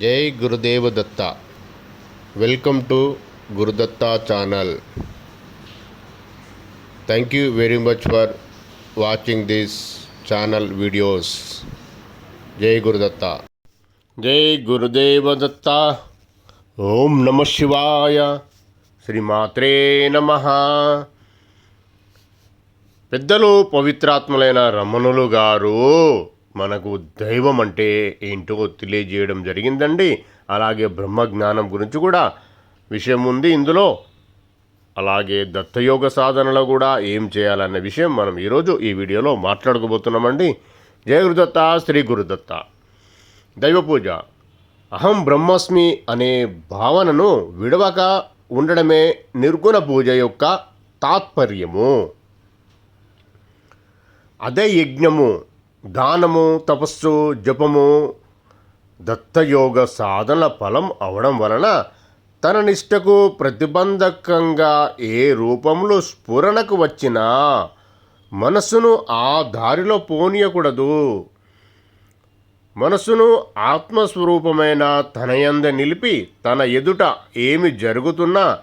జై Gurudeva Datta. Welcome to Gurudatta channel. Thank you very much for watching this channel videos జై గురుదత్త. జై గురుదేవ దత్త. ఓం నమ శివాయ. శ్రీమాత్రే నమ. పెద్దలు పవిత్రాత్మలైన రమణులు గారు మనకు దైవం అంటే ఏంటో తెలియజేయడం జరిగిందండి. అలాగే బ్రహ్మ జ్ఞానం గురించి కూడా విషయం ఉంది ఇందులో. అలాగే దత్తయోగ సాధనలో కూడా ఏం చేయాలన్న విషయం మనం ఈరోజు ఈ వీడియోలో మాట్లాడుకోబోతున్నామండి. జయ గురుదత్త శ్రీ గురుదత్త. దైవ పూజ. అహం బ్రహ్మస్మి అనే భావనను విడవక ఉండడమే నిర్గుణ పూజ యొక్క తాత్పర్యము. అదే యజ్ఞము. దానము తపస్సు జపము దత్తయోగ సాధన ఫలం అవడం వలన తన నిష్టకు ప్రతిబంధకంగా ఏ రూపంలో స్ఫురణకు వచ్చినా మనస్సును ఆ దారిలో పోనీయకూడదు. మనసును ఆత్మస్వరూపమైన తనయంద నిలిపి తన ఎదుట ఏమి జరుగుతున్నా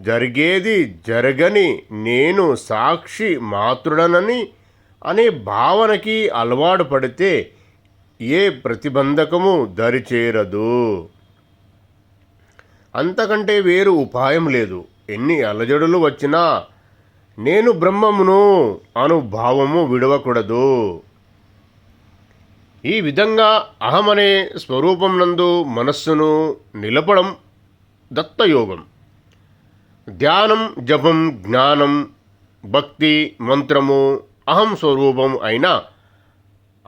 జరిగేది జరగని నేను సాక్షి మాతృడనని అనే భావనకి అలవాటు పడితే ఏ ప్రతిబంధకము దరిచేరదు అంతకంటే వేరు ఉపాయం లేదు. ఎన్ని అలజడులు వచ్చినా నేను బ్రహ్మమును అను భావము విడవకూడదు. ఈ విధంగా అహమనే స్వరూపం నందు మనస్సును నిలపడం దత్తయోగం. ధ్యానం జపం జ్ఞానం భక్తి మంత్రము అహం స్వరూపం అయిన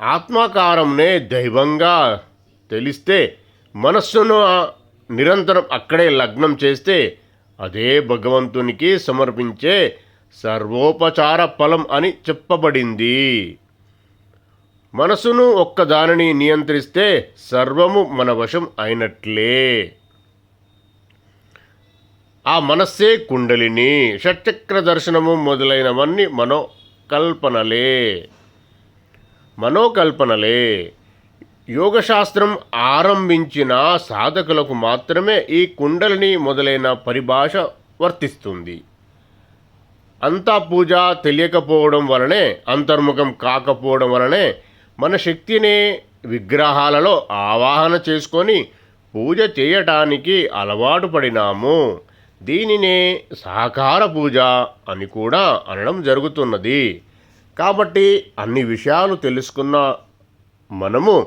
ఆత్మాకారంనే దైవంగా తెలిస్తే మనస్సును నిరంతరం అక్కడే లగ్నం చేస్తే అదే భగవంతునికి సమర్పించే సర్వోపచార ఫలం అని చెప్పబడింది. మనసును ఒక్కదానిని నియంత్రిస్తే సర్వము మన వశం అయినట్లే. ఆ మనస్సే కుండలిని షట్చక్ర దర్శనము మొదలైనవన్నీ మనో కల్పనలే. మనోకల్పనలే. యోగశాస్త్రం ఆరంభించిన సాధకులకు మాత్రమే ఈ కుండలిని మొదలైన పరిభాష వర్తిస్తుంది. అంతా పూజ తెలియకపోవడం వలనే అంతర్ముఖం కాకపోవడం వలనే మన శక్తిని విగ్రహాలలో ఆవాహన చేసుకొని పూజ చేయటానికి అలవాటు పడినాము. దీనినే సహకార పూజ అని కూడా అనడం జరుగుతున్నది. కాబట్టి అన్ని విషయాలు తెలుసుకున్న మనము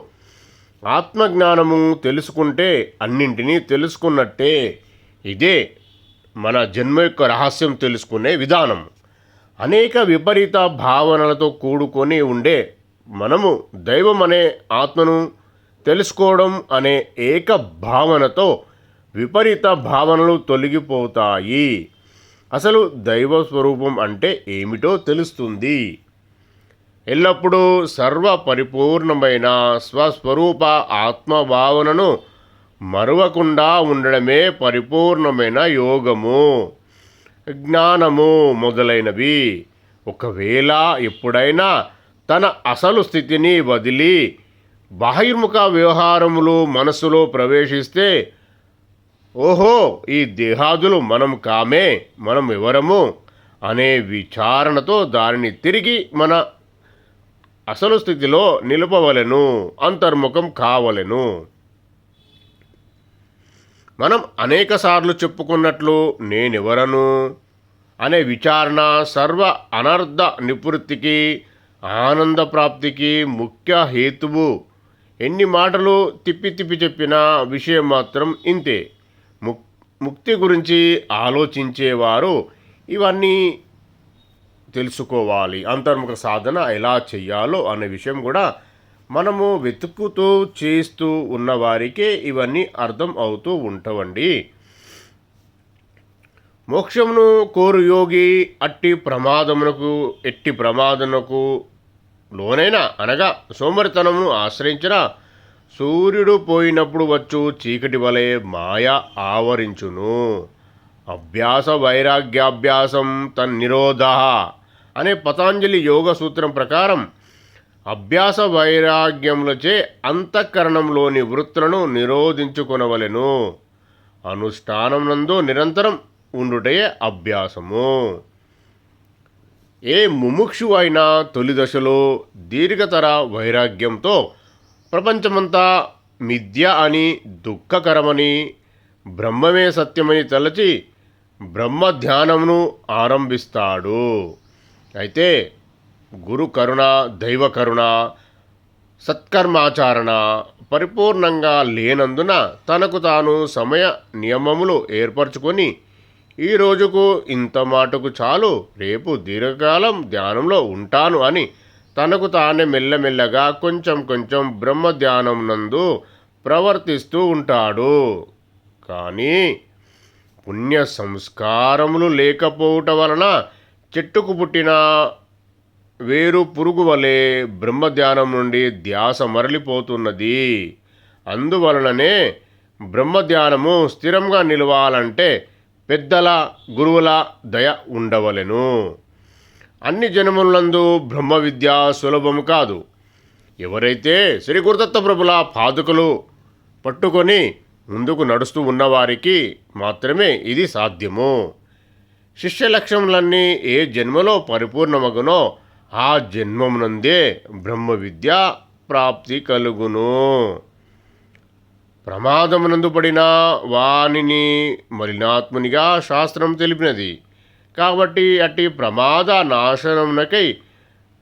ఆత్మజ్ఞానము తెలుసుకుంటే అన్నింటినీ తెలుసుకున్నట్టే ఇదే మన జన్మ యొక్క రహస్యం తెలుసుకునే విధానం. అనేక విపరీత భావనలతో కూడుకొని ఉండే మనము దైవం అనే ఆత్మను తెలుసుకోవడం అనే ఏక భావనతో విపరీత భావనలు తొలగిపోతాయి. అసలు దైవ స్వరూపం అంటే ఏమిటో తెలుస్తుంది. ఎల్లప్పుడూ సర్వ పరిపూర్ణమైన స్వస్వరూప ఆత్మభావనను మరువకుండా ఉండడమే పరిపూర్ణమైన యోగము జ్ఞానము మొదలైనవి. ఒకవేళ ఎప్పుడైనా తన అసలు స్థితిని వదిలి బాహిర్ముఖ వ్యవహారములు మనసులో ప్రవేశిస్తే ఓహో ఈ దేహాదులు మనం కామే మనం ఎవరము? అనే విచారణతో దానిని తిరిగి మన అసలు స్థితిలో నిలపవలెను అంతర్ముఖం కావలెను. మనం అనేకసార్లు చెప్పుకున్నట్లు నేనెవరను? అనే విచారణ సర్వ అనర్థ నివృత్తికి ఆనంద ప్రాప్తికి ముఖ్య హేతువు. ఎన్ని మాటలు తిప్పి తిప్పి చెప్పినా విషయం మాత్రం ఇంతే. ముక్తి గురించి ఆలోచించేవారు. ఇవన్నీ తెలుసుకోవాలి. అంతర్ముఖ సాధన ఎలా చేయాలో అనే విషయం కూడా మనము వెతుకుతూ చేస్తూ ఉన్నవారికే ఇవన్నీ అర్థం అవుతూ ఉంటవండి. మోక్షమును కోరు యోగి అట్టి ప్రమాదమునకు ఎట్టి ప్రమాదమునకు లోనైనా అనగా సోమరితనమును ఆశ్రయించిన సూర్యుడు పోయినప్పుడు వచ్చు చీకటి వలె మాయ ఆవరించును. అభ్యాస వైరాగ్యాభ్యాసం తన్నిరోధ అనే పతాంజలి యోగ సూత్రం ప్రకారం అభ్యాస వైరాగ్యములచే అంతఃకరణంలోని వృత్తులను నిరోధించుకొనవలెను. అనుష్ఠానం నందు నిరంతరం ఉండుటే అభ్యాసము. ఏ ముముక్షు అయినా తొలి దశలో దీర్ఘతర వైరాగ్యంతో ప్రపంచమంతా మిథ్య అని దుఃఖకరమని బ్రహ్మమే సత్యమని తలచి బ్రహ్మ ధ్యానమును ఆరంభిస్తాడు. అయితే గురు కరుణ దైవ కరుణ సత్కర్మాచరణ పరిపూర్ణంగా లేనందున తనకు తాను సమయ నియమములు ఏర్పరచుకొని ఈ రోజుకు ఇంత మాటకు చాలు రేపు దీర్ఘకాలం ధ్యానంలో ఉంటాను అని తనకు తానే మెల్లమెల్లగా కొంచెం కొంచెం బ్రహ్మ ధ్యానం నందు ప్రవర్తిస్తూ ఉంటాడు. కానీ పుణ్య సంస్కారములు లేకపోవటం వలన చెట్టుకు పుట్టిన వేరు పురుగు వలె బ్రహ్మధ్యానం నుండి ధ్యాస మరలిపోతున్నది. అందువలననే బ్రహ్మధ్యానము స్థిరంగా నిలవాలంటే పెద్దల గురువుల దయ ఉండవలెను. అన్ని జనములందు బ్రహ్మ విద్య సులభము కాదు. ఎవరైతే శ్రీ గురుదత్త ప్రభుల పాదుకలు పట్టుకొని ముందుకు నడుస్తూ ఉన్నవారికి మాత్రమే ఇది సాధ్యము. శిష్య లక్ష్యములన్నీ ఏ జన్మలో పరిపూర్ణమగునో ఆ జన్మమునందే బ్రహ్మ విద్య ప్రాప్తి కలుగును. ప్రమాదమునందు పడిన వానిని మలినాత్మునిగా శాస్త్రం తెలిపినది. కాబట్టి అట్టి ప్రమాద నాశనమునకై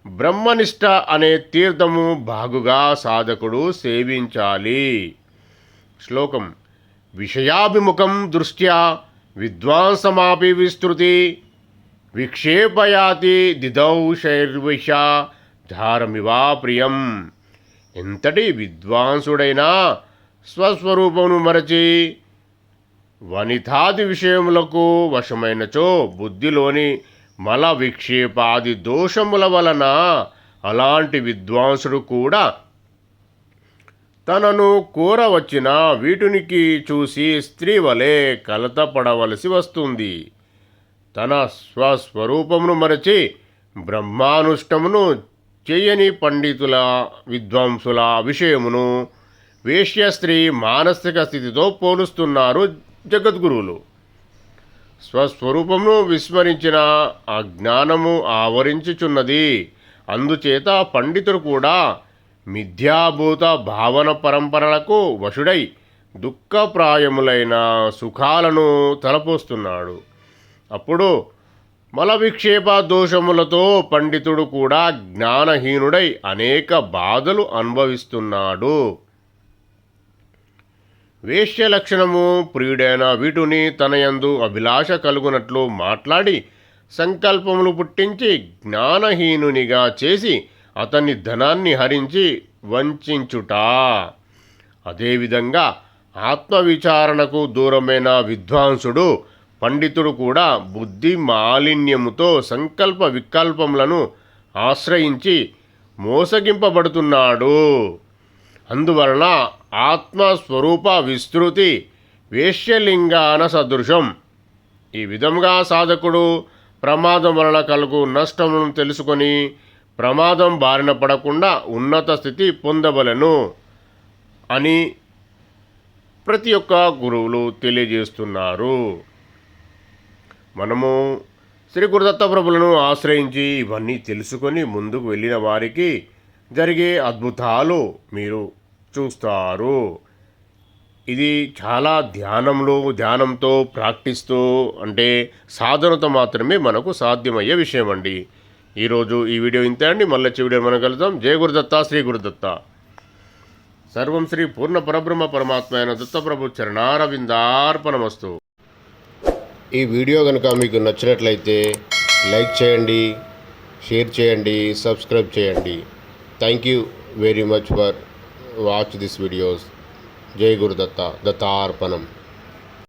బ్రహ్మనిష్ట అనే తీర్థము బాగుగా సాధకుడు సేవించాలి. శ్లోకం. విషయాభిముఖం దృష్ట్యా విద్వాంసమాపి విస్తృతి విక్షేపయాతి దిదౌ శైర్విష ధారమివా ప్రియం. ఎంతటి విద్వాంసుడైనా స్వస్వరూపమును మరచి వనితాది విషయములకు వశమైనచో బుద్ధిలోని మల విక్షేపాది దోషముల వలన అలాంటి విద్వాంసుడు కూడా తనను కోరవచ్చిన వీటినికి చూసి స్త్రీ వలె కలతపడవలసి వస్తుంది. తన స్వస్వరూపమును మరచి బ్రహ్మానుష్టమును చేయని పండితుల విద్వాంసుల విషయమును వేశ్య స్త్రీ మానసిక స్థితితో పోలుస్తున్నారు జగద్గురువులు. స్వస్వరూపమును విస్మరించిన ఆ జ్ఞానము ఆవరించుచున్నది. అందుచేత పండితుడు కూడా మిథ్యాభూత భావన పరంపరలకు వశుడై దుఃఖప్రాయములైన సుఖాలను తలపోస్తున్నాడు. అప్పుడు మల విక్షేప దోషములతో పండితుడు కూడా జ్ఞానహీనుడై అనేక బాధలు అనుభవిస్తున్నాడు. వేశ్య లక్షణము ప్రియుడైన వీటుని తనయందు అభిలాష కలుగునట్లు మాట్లాడి సంకల్పములు పుట్టించి జ్ఞానహీనునిగా చేసి అతని ధనాన్ని హరించి వంచుట. అదేవిధంగా ఆత్మవిచారణకు దూరమైన విద్వాంసుడు పండితుడు కూడా బుద్ధి మాలిన్యముతో సంకల్ప వికల్పములను ఆశ్రయించి మోసగింపబడుతున్నాడు. అందువలన ఆత్మస్వరూప విస్తృతి వేష్యలింగాన సదృశం. ఈ విధంగా సాధకుడు ప్రమాదం వలన కలుగు నష్టములను తెలుసుకొని ప్రమాదం బారిన పడకుండా ఉన్నత స్థితి పొందవలను అని ప్రతి ఒక్క గురువులు తెలియజేస్తున్నారు. మనము శ్రీ గురుదత్త ప్రభులను ఆశ్రయించి ఇవన్నీ తెలుసుకొని ముందుకు వెళ్ళిన వారికి జరిగే అద్భుతాలు మీరు చూస్తారు. ఇది చాలా ధ్యానంలో ధ్యానంతో ప్రాక్టీస్తో అంటే సాధనతో మాత్రమే మనకు సాధ్యమయ్యే విషయం అండి. ఈరోజు ఈ వీడియో ఇంతే అండి. మళ్ళీ వచ్చే వీడియో మనం కలుద్దాం. జయ గురుదత్త శ్రీ గురుదత్త. సర్వం శ్రీ పూర్ణ పరబ్రహ్మ పరమాత్మ అయిన దత్తప్రభు చరణారవిందార్పణమస్తు. ఈ వీడియో కనుక మీకు నచ్చినట్లయితే లైక్ చేయండి షేర్ చేయండి సబ్స్క్రైబ్ చేయండి. Thank you very much for watch this videos జై గురుదత్త దత్తార్పణం